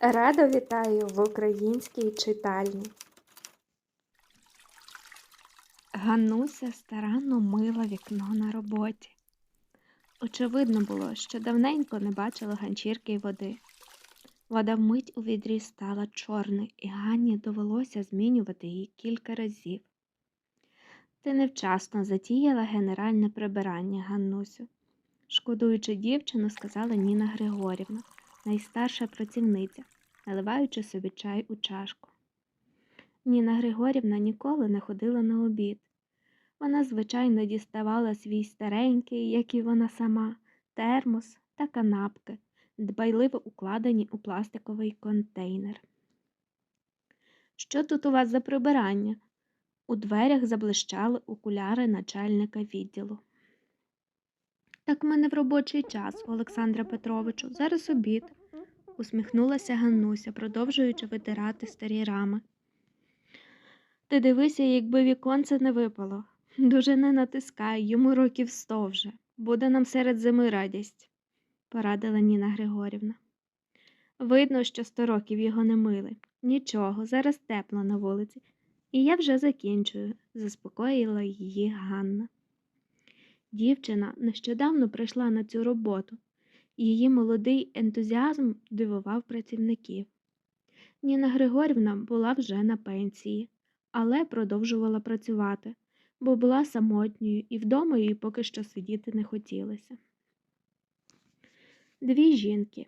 Радо вітаю в українській читальні. Ганнуся старанно мила вікно на роботі. Очевидно було, що давненько не бачила ганчірки й води. Вода вмить у відрі стала чорною, і Ганні довелося змінювати її кілька разів. Ти невчасно затіяла генеральне прибирання, Ганнусю. Шкодуючи дівчину, сказала Ніна Григорівна, найстарша працівниця, наливаючи собі чай у чашку. Ніна Григорівна ніколи не ходила на обід. Вона, звичайно, діставала свій старенький, як і вона сама, термос та канапки, дбайливо укладені у пластиковий контейнер. Що тут у вас за прибирання? У дверях заблищали окуляри начальника відділу. Так в мене в робочий час, Олександра Петровичу, зараз обід, усміхнулася Ганнуся, продовжуючи витирати старі рами. Ти дивися, якби віконце не випало. Дуже не натискай, йому років сто вже. Буде нам серед зими радість, порадила Ніна Григорівна. Видно, що сто років його не мили. Нічого, зараз тепло на вулиці, і я вже закінчую, заспокоїла її Ганна. Дівчина нещодавно прийшла на цю роботу. Її молодий ентузіазм дивував працівників. Ніна Григорівна була вже на пенсії, але продовжувала працювати, бо була самотньою і вдома їй поки що сидіти не хотілося. Дві жінки,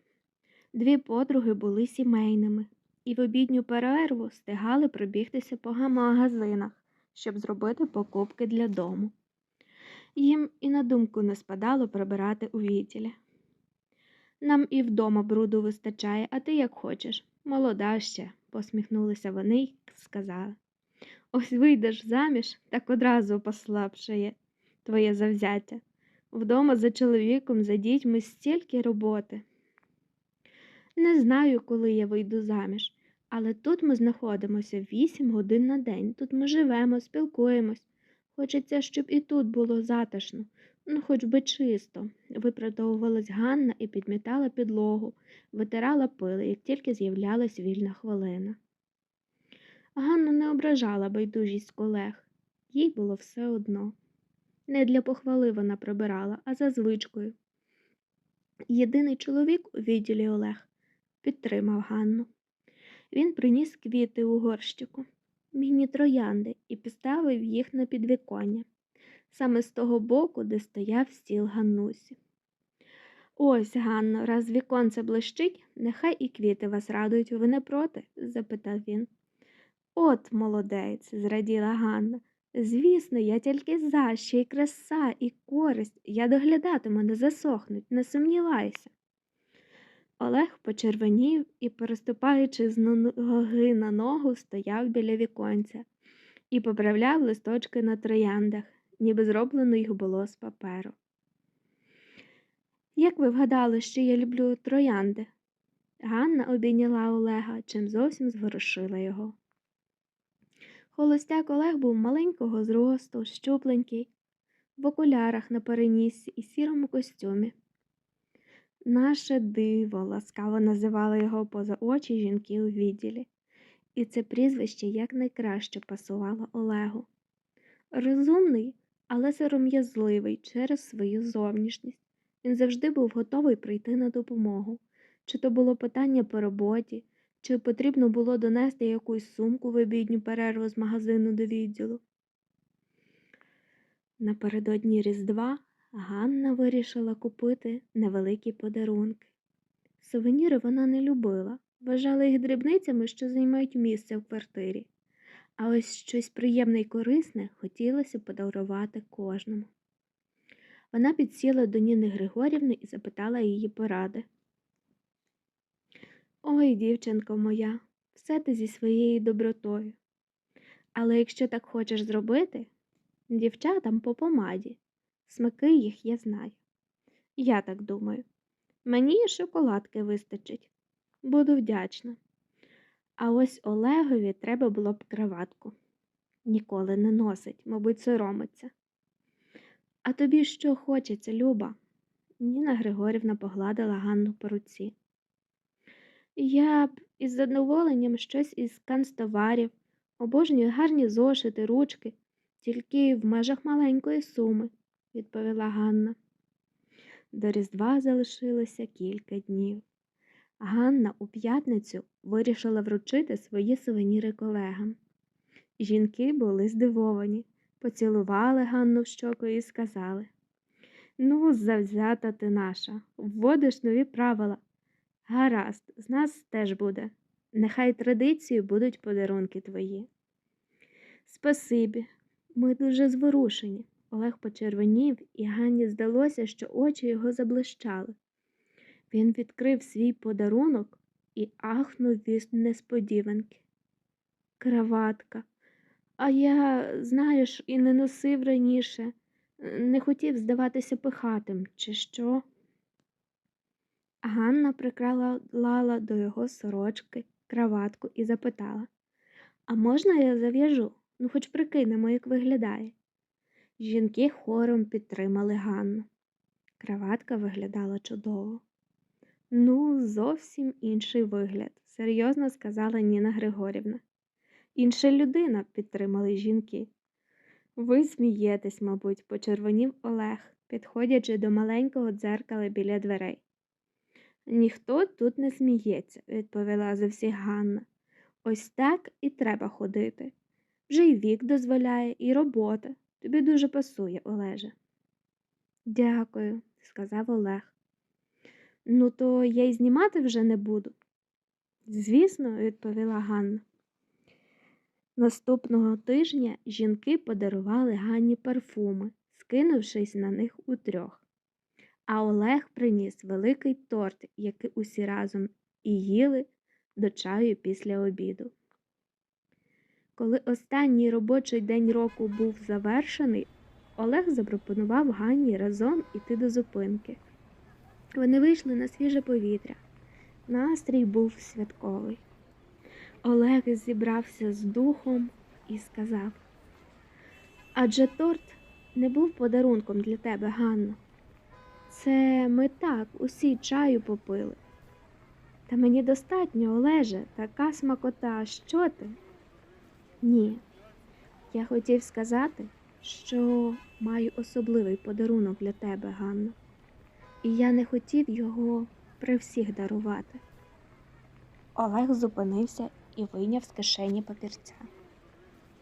дві подруги були сімейними і в обідню перерву встигали пробігтися по магазинах, щоб зробити покупки для дому. Їм і на думку не спадало прибирати у відділі. Нам і вдома бруду вистачає, а ти як хочеш. Молода ще, посміхнулися вони й сказали. Ось вийдеш заміж, так одразу послабшає твоє завзяття. Вдома за чоловіком, за дітьми стільки роботи. Не знаю, коли я вийду заміж, але тут ми знаходимося вісім годин на день. Тут ми живемо, спілкуємось. Хочеться, щоб і тут було затишно, ну хоч би чисто. Виправдовувалась Ганна і підмітала підлогу, витирала пили, як тільки з'являлась вільна хвилина. Ганну не ображала байдужість колег, їй було все одно. Не для похвали вона прибирала, а за звичкою. Єдиний чоловік у відділі Олег підтримав Ганну. Він приніс квіти у горщику, міні троянди, і поставив їх на підвіконня, саме з того боку, де стояв стіл Ганнусі. Ось, Ганно, раз віконце блищить, нехай і квіти вас радують, ви не проти? запитав він. От, молодець, зраділа Ганна. Звісно, я тільки за, ще й краса, і користь. Я доглядатиму, не засохнуть, не сумнівайся. Олег почервонів і, переступаючи з ноги на ногу, стояв біля віконця і поправляв листочки на трояндах, ніби зроблено їх було з паперу. Як ви вгадали, що я люблю троянди? Ганна обійняла Олега, чим зовсім зворушила його. Холостяк Олег був маленького зросту, щупленький, в окулярах на переніссі і сірому костюмі. Наше диво, ласкаво називали його поза очі жінки у відділі, і це прізвище якнайкраще пасувало Олегу. Розумний, але сором'язливий через свою зовнішність. Він завжди був готовий прийти на допомогу, чи то було питання по роботі, чи потрібно було донести якусь сумку в обідню перерву з магазину до відділу. Напередодні Різдва Ганна вирішила купити невеликі подарунки. Сувеніри вона не любила, вважала їх дрібницями, що займають місце в квартирі, а ось щось приємне й корисне хотілося подарувати кожному. Вона підсіла до Ніни Григорівни і запитала її поради. Ой, дівчинко моя, все ти зі своєю добротою. Але якщо так хочеш зробити, дівчатам по помаді, смаки їх я знаю. Я так думаю. Мені і шоколадки вистачить. Буду вдячна. А ось Олегові треба було б краватку. Ніколи не носить, мабуть, соромиться. А тобі що хочеться, Люба? Ніна Григорівна погладила Ганну по руці. Я б із задоволенням щось із канцтоварів, обожнюю гарні зошити, ручки, тільки в межах маленької суми, відповіла Ганна. До Різдва залишилося кілька днів. Ганна у п'ятницю вирішила вручити свої сувеніри колегам. Жінки були здивовані, поцілували Ганну в щоку і сказали Ну, завзята ти наша, вводиш нові правила. Гаразд, з нас теж буде. Нехай традицією будуть подарунки твої. Спасибі, ми дуже зворушені. Олег почервонів, і Ганні здалося, що очі його заблищали. Він відкрив свій подарунок і ахнув від несподіванки. Краватка. А я, знаєш, і не носив раніше, не хотів здаватися пихатим, чи що? Ганна прикрала до його сорочки краватку і запитала А можна я зав'яжу? Ну, хоч прикинемо, як виглядає. Жінки хором підтримали Ганну. Краватка виглядала чудово. Ну, зовсім інший вигляд, серйозно сказала Ніна Григорівна. Інша людина, підтримали жінки. Ви смієтесь, мабуть, почервонів Олег, підходячи до маленького дзеркала біля дверей. Ніхто тут не сміється, відповіла за Ганна. Ось так і треба ходити. Вже й вік дозволяє, і робота. Тобі дуже пасує, Олеже. Дякую, сказав Олег. Ну, то я й знімати вже не буду. Звісно, відповіла Ганна. Наступного тижня жінки подарували Ганні парфуми, скинувшись на них утрьох. А Олег приніс великий торт, який усі разом і їли до чаю після обіду. Коли останній робочий день року був завершений, Олег запропонував Ганні разом іти до зупинки. Вони вийшли на свіже повітря. Настрій був святковий. Олег зібрався з духом і сказав Адже торт не був подарунком для тебе, Ганно. Це ми так усі чаю попили. Та мені достатньо, Олеже, така смакота, що ти? Ні, я хотів сказати, що маю особливий подарунок для тебе, Ганно, і я не хотів його при всіх дарувати. Олег зупинився і вийняв з кишені папірця.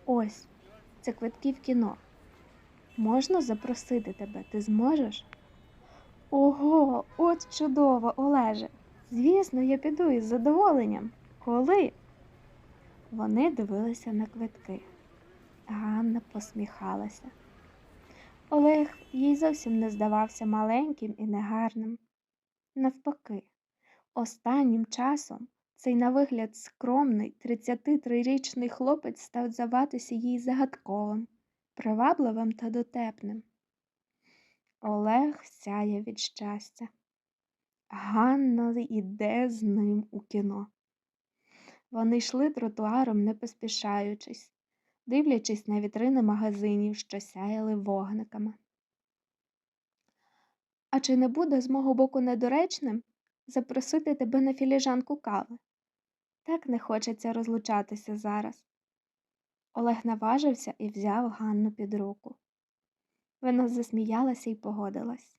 Ось, це квитки в кіно. Можна запросити тебе, ти зможеш? Ого, от чудово, Олеже. Звісно, я піду із задоволенням. Коли? Вони дивилися на квитки. Ганна посміхалася. Олег їй зовсім не здавався маленьким і негарним. Навпаки, останнім часом цей на вигляд скромний 33-річний хлопець став здаватися їй загадковим, привабливим та дотепним. Олег сяє від щастя. Ганна йде з ним у кіно. Вони йшли тротуаром, не поспішаючись, дивлячись на вітрини магазинів, що сяяли вогниками. А чи не буде з мого боку недоречним запросити тебе на філіжанку кави? Так не хочеться розлучатися зараз. Олег наважився і взяв Ганну під руку. Вона засміялася і погодилась.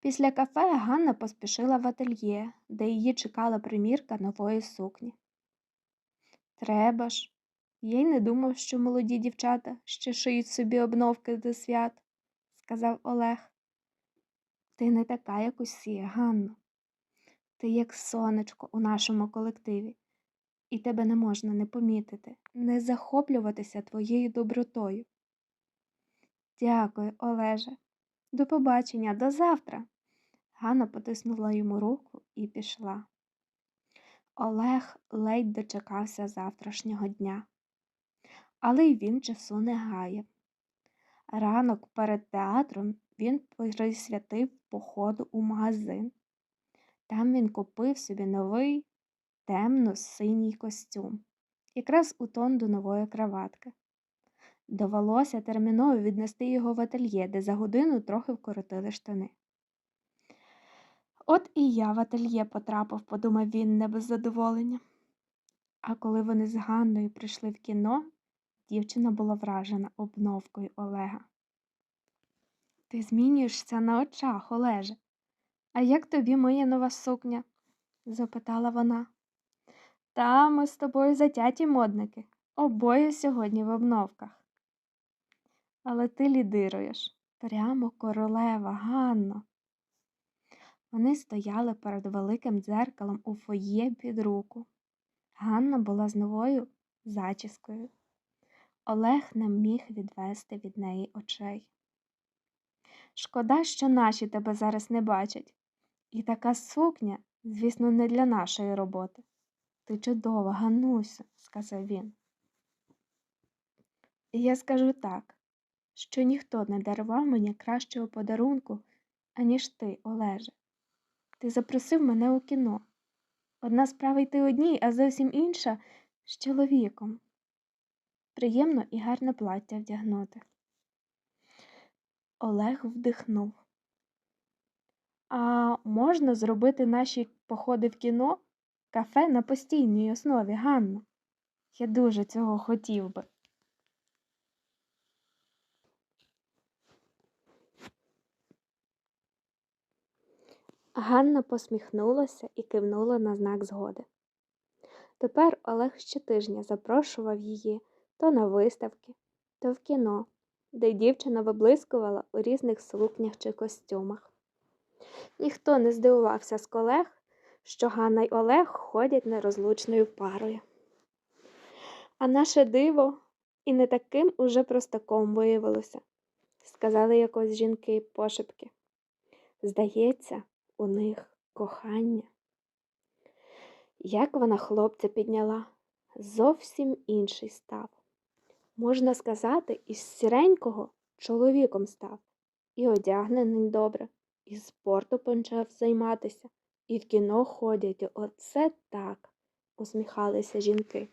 Після кафе Ганна поспішила в ательє, де її чекала примірка нової сукні. Треба ж, я й не думав, що молоді дівчата ще шиють собі обновки до свят, сказав Олег. Ти не така, як усі, Ганно. Ти як сонечко у нашому колективі, і тебе не можна не помітити, не захоплюватися твоєю добротою. Дякую, Олеже. До побачення, до завтра. Ганна потиснула йому руку і пішла. Олег ледь дочекався завтрашнього дня, але й він часу не гаяв. Ранок перед театром він присвятив походу у магазин. Там він купив собі новий темно-синій костюм, якраз у тон до нової краватки. Довелося терміново віднести його в ательє, де за годину трохи вкоротили штани. От і я в ательє потрапив, подумав він не без задоволення. А коли вони з Ганною прийшли в кіно, дівчина була вражена обновкою Олега. Ти змінюєшся на очах, Олеже. А як тобі моя нова сукня? запитала вона. Та ми з тобою затяті модники, обоє сьогодні в обновках. Але ти лідируєш, прямо королева, Ганно. Вони стояли перед великим дзеркалом у фоє під руку. Ганна була з новою зачіскою. Олег не міг відвести від неї очей. Шкода, що наші тебе зараз не бачать. І така сукня, звісно, не для нашої роботи. Ти чудова, Ганнуся, сказав він. І я скажу так, що ніхто не дарував мені кращого подарунку, аніж ти, Олеже. Ти запросив мене у кіно. Одна справа йти одній, а зовсім інша з чоловіком. Приємно і гарне плаття вдягнути. Олег вдихнув. А можна зробити наші походи в кіно кафе на постійній основі, Ганно? Я дуже цього хотів би. Ганна посміхнулася і кивнула на знак згоди. Тепер Олег щотижня запрошував її то на виставки, то в кіно, де дівчина виблискувала у різних сукнях чи костюмах. Ніхто не здивувався з колег, що Ганна й Олег ходять нерозлучною парою. А наше диво і не таким уже простаком виявилося, сказали якось жінки пошепки. Здається, у них кохання. Як вона хлопця підняла, зовсім інший став. Можна сказати, із сіренького чоловіком став, і одягнений добре, і спорту почав займатися, і в кіно ходять. Оце так, усміхалися жінки.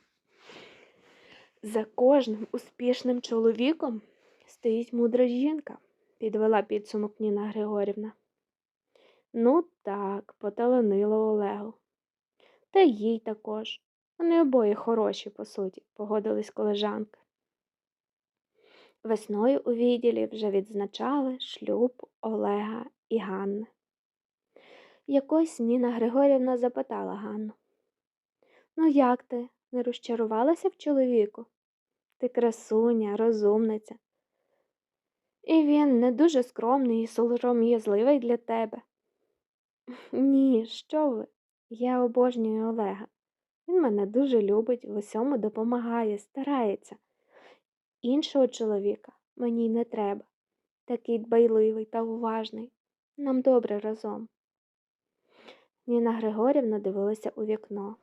За кожним успішним чоловіком стоїть мудра жінка, підвела підсумок Ніна Григорівна. Ну так, поталанило Олегу. Та їй також. Вони обоє хороші, по суті, погодились колежанки. Весною у відділі вже відзначали шлюб Олега і Ганни. Якось Ніна Григорівна запитала Ганну. Ну, як ти? Не розчарувалася в чоловіку? Ти красуня, розумниця. І він не дуже скромний і сором'язливий для тебе. Ні, що ви? Я обожнюю Олега. Він мене дуже любить, в усьому допомагає, старається. Іншого чоловіка мені не треба. Такий дбайливий та уважний. Нам добре разом. Ніна Григорівна дивилася у вікно.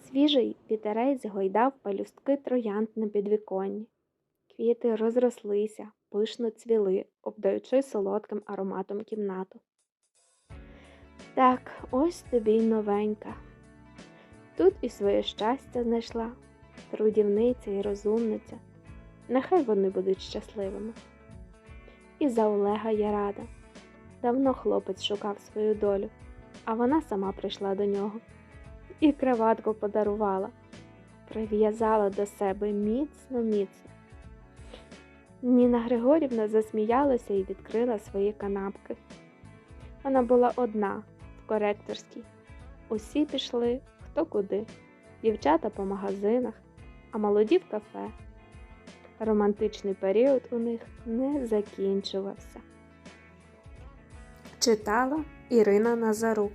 Свіжий вітерець гойдав палюстки троянд на підвіконні. Квіти розрослися, пишно цвіли, обдаючи солодким ароматом кімнату. Так, ось тобі й новенька. Тут і своє щастя знайшла, трудівниця і розумниця. Нехай вони будуть щасливими. І за Олега я рада. Давно хлопець шукав свою долю, а вона сама прийшла до нього і краватку подарувала, прив'язала до себе міцно, міцно. Ніна Григорівна засміялася і відкрила свої канапки. Вона була одна в коректорській. Усі пішли хто куди, дівчата по магазинах, а молоді в кафе. Романтичний період у них не закінчувався. Читала Ірина Назарук